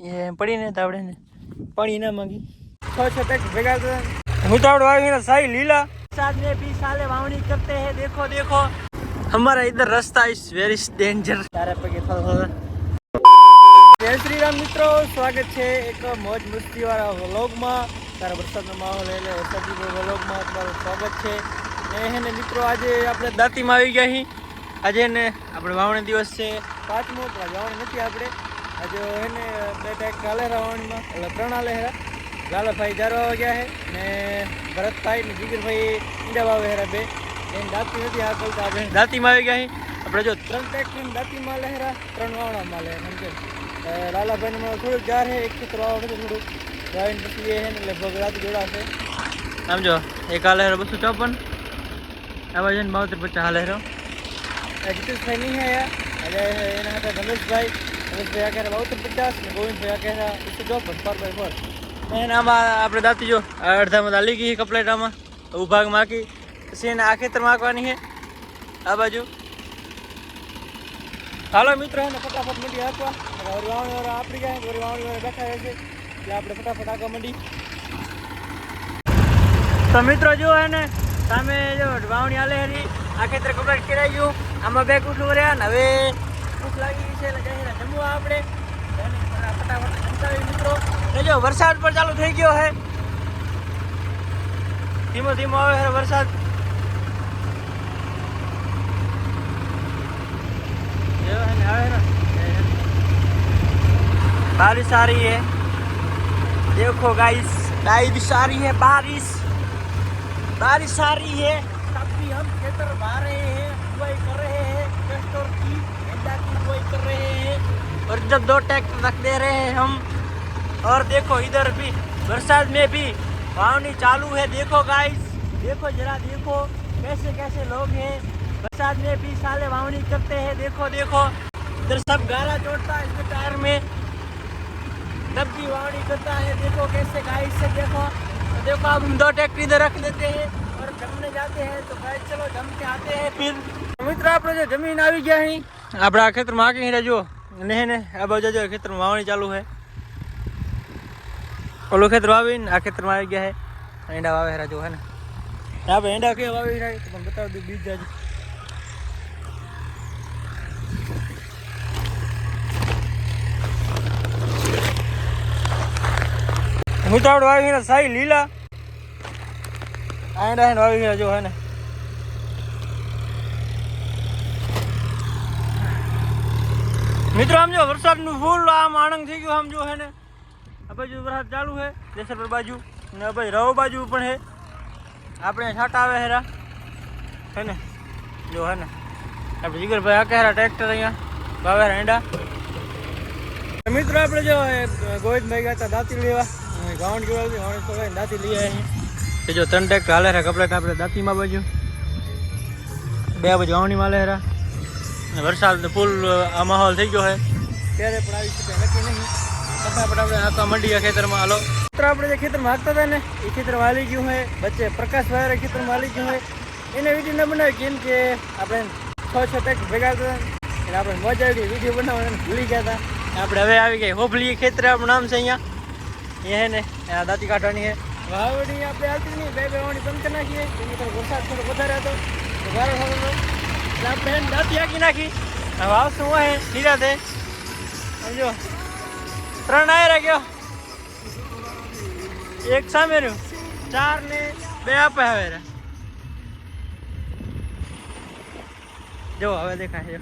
એ પડીને તો આપણે ને પડી ના માંગી છ છ પેક ભેગા હતા હું તો આપણે વાવી સાઈ લીલા साथ में भी साले वावनी करते हैं देखो देखो हमारा इधर रास्ता इज वेरी डेंजर તારે પગે થોડો જય શ્રી રામ મિત્રો સ્વાગત છે એક મોજ મસ્તી વાળા વ્લોગમાં તારા વરસાદનો માહોલ એટલે વરસાદી વ્લોગમાં તમારું સ્વાગત છે ને હે ને મિત્રો આજે આપણે દાંતીમાં આવી ગયા અહીં આજે ને આપણે વાવણી દિવસ છે પાંચમો પણ આજે વાવણી નથી આપણે આજે હે ને બે ટેક કાલેરા વાવણીમાં એટલે ત્રણ આલેરા લાલાભાઈ જારવા ગયા છે ને ભરતભાઈ ને જીગરભાઈ ઈંડા હેરા બે. એને દાંતી નથી આ કરતા આપણે દાંતીમાં આવી ગયા આપણે જો ત્રણ પેક દાંતીમાં લહેરા ત્રણ વાવણામાં લે સમજે લાલાભાઈને થોડુંક જાર છે એક ખેતર છે થોડુંક. ગાયન પછી એ છે ને લગભગ રાત જોડાશે સમજો એક આ લહેરો બસો ચોપન. આવા બાજુ ને બાવતર પચાસ આ લહેરો જીતેશભાઈ નહીં આયા એટલે એના હતા રમેશભાઈ રમેશભાઈ આ કહેરા બાવતર પચાસ ને એને આમાં આપણે દાંતી જો અડધામાં દાલી ગઈ કપલેટ આમાં. ઉભાગ માકી, પછી એને આ માકવાની છે. આ બાજુ. હાલો મિત્રો, એને ફટાફટ મંડી આપવા વાવણી વાળા આપણી ગયા વરી બેઠા છે. એટલે આપણે ફટાફટ આગળ મંડી. તો મિત્રો જો એને, સામે જો વાવણી હાલે હરી. આ ખેતર કરાઈ ગયું. આમાં બે કુટલું રહ્યા ને હવે લાગી ગઈ છે એટલે જઈને જમવા આપણે એને ફટાફટ જમતાવી મિત્રો ને જો વરસાદ પણ ચાલુ થઈ ગયો છે ધીમો ધીમો આવે છે વરસાદ जो है ना है ना बारिश आ रही है देखो गाइस बारिश आ रही है बारिश बारिश आ रही है तब भी हम खेतर बहा रहे हैं बुआई कर रहे हैं कर रहे हैं। और जब दो ट्रैक्टर रख दे रहे हैं हम, और देखो इधर भी, बरसात में भी पावनी चालू है। देखो गाइस देखो जरा देखो, कैसे कैसे लोग हैं। बरसात में भी साले वावनी करते हैं। देखो देखो, इधर सब गाला जोड़ता है इसके टायर में। तब भी वावनी करता है। देखो कैसे गाइस से देखो। देखो, अब हम दो ट्रैक्टर इधर रख देते हैं। और जमने जाते हैं तो गाइस चलो जम के आते हैं फिर। मित्र, आप ज़मीन आ गया है આપણે ખેતરમાં હીરા જુઓ. ને ને, આ બાજુ જો ખેતરમાં વાવણી ચાલુ છે. ઓલું ખેતર વાવીને આ ખેતરમાં આવી ગયા છે. એંડા વાવે રહેજો હે ને. આપણે એંડા કે વાવી રહ્યા તમને બતાવી દઉં બીજ તો વાવી હીરા સાઈ લીલા. આ એંડા હે વાવી હીરા જો હે ને. મિત્રો, આમ જો વરસાદનું ફૂલ આમ આણંદ થઈ ગયું, આમ જો હે ને. આ બાજુ વરસાદ ચાલુ છે દેસરપર બાજુ. ને આ રવો બાજુ પણ છે આપણે છાંટા આવે હેરા. હે ને? જો હે ને. આપણે જીગરભાઈ આકે હેરા ટ્રેક્ટર અહીંયા વાવે હેરા મિત્રો, આપણે જો ગોવિંદભાઈ ગયા હતા દાંતી લેવા. કેવા ગાઉન્ડ તો દાંતી લઈ આવ્યા જો ત્રણ ટ્રેક્ટર હાલે રે કપલેટ આપણે દાંતીમાં બાજુ. બે બાજુ આવણી હેરા. અને વરસાદ ફૂલ આ માહોલ થઈ ગયો છે. ત્યારે પણ આવી શકે નક્કી નહીં? ફટાફટ આપણે આખા મંડી ખેતરમાં હાલો. મિત્ર, આપણે જે ખેતરમાં હાંકતા હતા ને, એ ખેતરમાં હાલી ગયું હોય વચ્ચે પ્રકાશભાઈ ખેતરમાં હાલી ગયું હોય એને વીડિયો ન બનાવી કે આપણે છ છ પેક ભેગા હતા. એટલે આપણે મજા આવી ગઈ, વીડિયો બનાવવાનું ભૂલી ગયા હતા. આપણે હવે આવી ગઈ હોફલી ખેતર, આપણું નામ છે અહીંયા. એ હે ને દાંતી કાઢવાની છે. વાવડી આપણે આવતી નહીં બે બે વાવણી બંધ કરી નાખીએ. વરસાદ થોડો વધારે હતો. તો એને દાંતી હાંકી નાખી. હવે આવશું હોય નિરાતે સમજો ત્રણ આયરા ગયો. એક સામે રહ્યું. ચાર ને બે આપે હવે જો, હવે દેખાય, જો.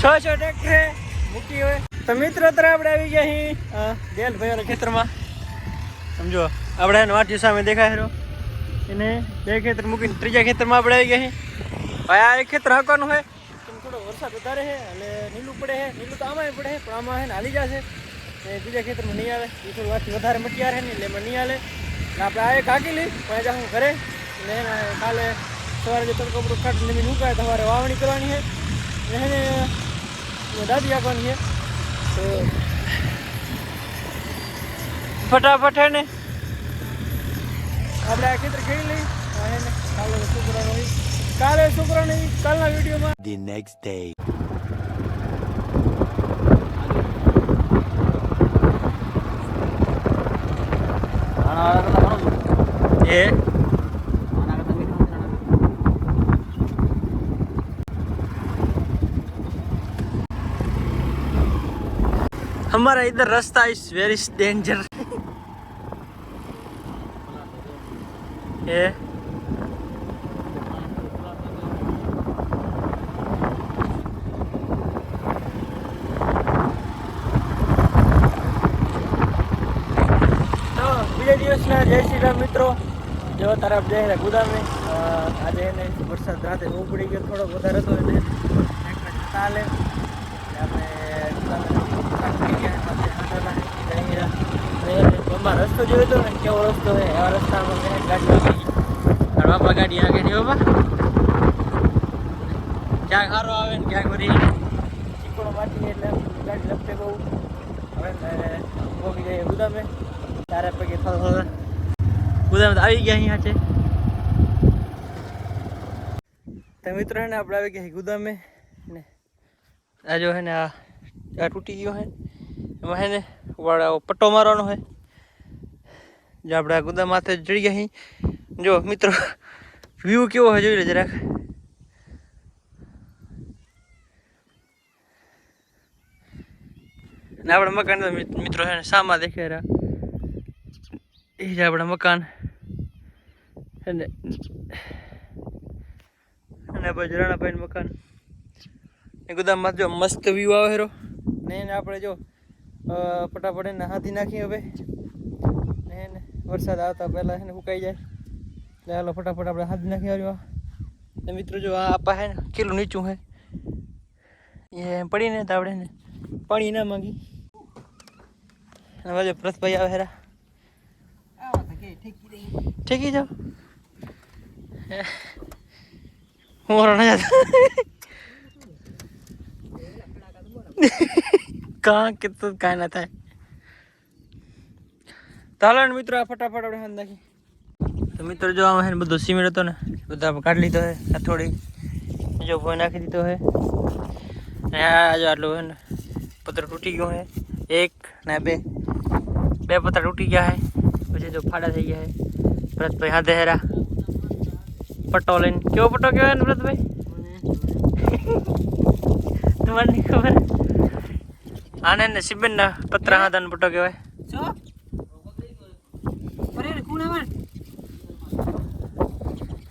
છ છ ટ્રેક્ટર મૂકી હોય. તો મિત્ર અત્યારે આપણે આવી ગયા અહીં દેલભાઈ ખેતરમાં. સમજો. આપણે એને વાટ્યું સામે દેખાય હેરો એને બે ખેતર મૂકીને ત્રીજા ખેતરમાં આપણે આવી ગયા છે ભાઈ, આ એક ખેતર હાંકવાનું હોય થોડો વરસાદ વધારે છે એટલે નીલું પડે છે. નીલું તો આમાંય પડે છે, પણ આમાં છે ને હાલી જશે. એ બીજા ખેતરમાં નહીં આવે. એ થોડું વાંચી વધારે મટિયાર છે ને એટલે એમાં નહીં હાલે આપણે આ એક હાંકી લઈ પણ આજે હું ઘરે. એને કાલે સવારે જે તડકો બધું કાઢી જમીન મૂકાય તમારે વાવણી કરવાની છે. એને દાદી આપવાની છે. તો ફટાફટ હે ને. આપણે આ ખેતર ખેડી લઈ આ હે ને કાલે છોકરાનો હોય કાલે છોકરાની કાલના વિડીયોમાં The next day. એ हमारा इधर रास्ता इज वेरी डेंजर બીજા દિવસના જય શ્રી રામ મિત્રો. જો તરફ જઈ રહ્યા ગુદામે આજે એને વરસાદ રાતે બહુ ગયો થોડો વધારે હતો એટલે ચાલે આપણે અને રસ્તો જોયો હતો ને કેવો રસ્તો હોય એવા રસ્તામાં ગાડી બાપા ગાડી આ નહીં બાપા સારો આવે ને ક્યાંક બધી ચીકડો માટી એટલે ગાડી લપટે બહુ. હવે પોગી જઈએ ગુદામે. તારે પૈકી થોડા થોડા ગુદામે તો આવી ગયા અહીંયા છે. તો મિત્રો ને આપણે આવી ગયા ગુદામે. આ જો હે ને આ તૂટી ગયો હે. એમાં હે ને વાળા પટ્ટો મારવાનો હોય. જે આપણે આ ગુદામ માથે ચડી ગયા અહીં જો મિત્રો વ્યૂ કેવો હોય જોઈ લે જરાક ને આપણા મકાન મિત્રો છે સામા દેખાય રહ્યા. એ જ આપણા મકાન. અને અને પછી રાણાભાઈ મકાન. એ ગોદામમાં જો મસ્ત વ્યૂ આવે હેરો ને એને આપણે જો ફટાફટ એને હાથી નાખી હવે. ને વરસાદ આવતા પહેલાં એને સુકાઈ જાય. એટલે હાલો ફટાફટ આપણે હાથી નાખી આવ્યો ને મિત્રો જો આ આપા હે કેટલું નીચું હે. એ પડીને તો આપણે ને પાણી ના માંગી. અને બાજુ પ્રથભાઈ આવે હેરા. ઠીકી જાઓ. હું ના જતો. કાં કીધું કાંઈ ના થાય. તો હાલો ને મિત્રો આ ફટાફટ આપણે હાથ નાખી તો મિત્રો જો આમાં હે બધો સિમેન્ટ હતો ને બધા આપણે કાઢી લીધો હે આ થોડી જો ભોય નાખી દીધો હે અને આ જો આટલું હે ને પત્ર તૂટી ગયો હે એક ને બે બે પત્ર તૂટી ગયા હે પછી જો ફાડા થઈ ગયા હે ભરતભાઈ હા દેહરા પટ્ટો લઈને. કેવો પટ્ટો કહેવાય ને ભરતભાઈ તમારે ખબર? આને ને સિમેન્ટના પતરા હાથન પટો કહેવાય.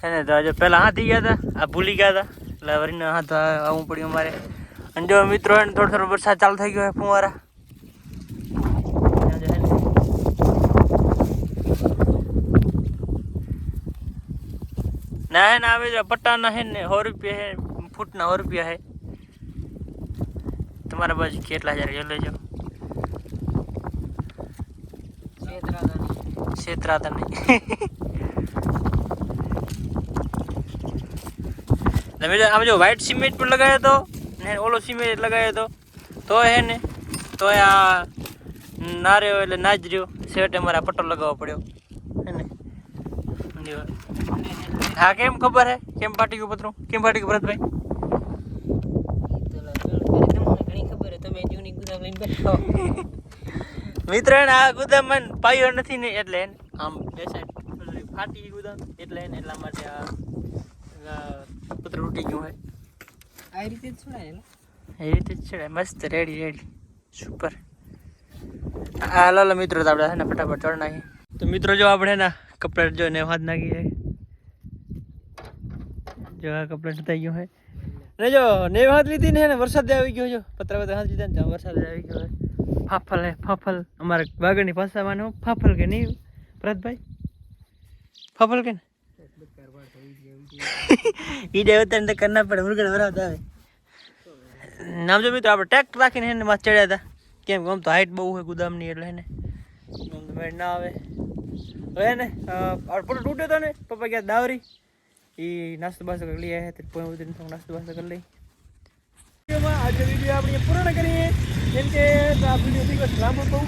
એને તો આજે પહેલા હાથી ગયા હતા આ ભૂલી ગયા હતા. એટલે વરીને હાથ આવવું પડ્યું અમારે. અને જો મિત્રો એને થોડો થોડો વરસાદ ચાલુ થઈ ગયો હોય ફુવારા. ને ના હે ને આવે જો પટ્ટાના હે ને સો રૂપિયા હે ફૂટના સો રૂપિયા હે. તમારા બાજુ કેટલા હજાર જો લેજો. છેતરાતા નહીં તમે આમ જો વ્હાઈટ સિમેન્ટ પણ લગાવ્યો હતો ને ઓલો સિમેન્ટ લગાવ્યો હતો તો હે ને, તો આ ના એટલે ના જ રહ્યો છેવટે મારે પટ્ટો લગાવવો પડ્યો. હે ને. હા, કેમ ખબર હે? કેમ ફાટી ગયું પતરું? કેમ ફાટી ગયું ભરતભાઈ? મિત્ર એને આ ગુદામમાં પાયો નથી ને એટલે આમ બે સાઈડ ફાટી ગુદામ એટલે એટલા માટે આ પુત્ર તૂટી ગયું હોય. આ રીતે જ છોડાય ને? એ રીતે જ છે મસ્ત રેડી રેડી સુપર હાલો હાલો મિત્રો તો આપણે ને ફટાફટ ચડ નાખી તો મિત્રો જો આપણે ને કપડાં જો ને હાથ નાખી જાય જો આ કપડા સુતાઈ ગયું હોય. ને જો નેવ હાથ લીધી ને વરસાદ આવી ગયો જો. પતરા પતરા હાથ લીધા ને ત્યાં વરસાદ આવી ગયો ફાફલ હે ફાફલ. અમારે વાગડની ભાષામાં ફાફલ કે નહીં ભરતભાઈ? ફાફલ કે ને? ઈ ડે ઉતાર તો કરના પડે મુરગડ ભરાવતા આવે. નામ જો મિત્રો આપણે ટેક્ટ રાખીને એને માં ચડ્યા હતા. કેમ આમ તો હાઈટ બહુ હોય ગુદામની એટલે એને આમ તો મેળ ના આવે. હવે ને આ પૂરો તૂટ્યો હતો ને પપ્પા ગયા દાવરી? એ નાસ્તો બાસ્તો કરી લઈએ. આવ્યા તે પોઈ ઉતરીને થોડો નાસ્તો બાસ્તો કરી લઈ. વિડીયોમાં આજે વીડિયો આપણે પૂર્ણ કરીએ. જેમ કે આ વીડિયો દિવસ લાંબો બહુ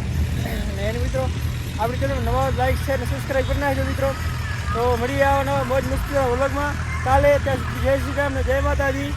અને એને મિત્રો, આપણે ચેનલ નવા લાઈક શેર અને સબસ્ક્રાઈબ કરી નાખજો મિત્રો. તો મળીએ આવા નવા મોજ મસ્તી વ્લોગમાં કાલે ત્યાં જય શ્રી રામ જય માતાજી.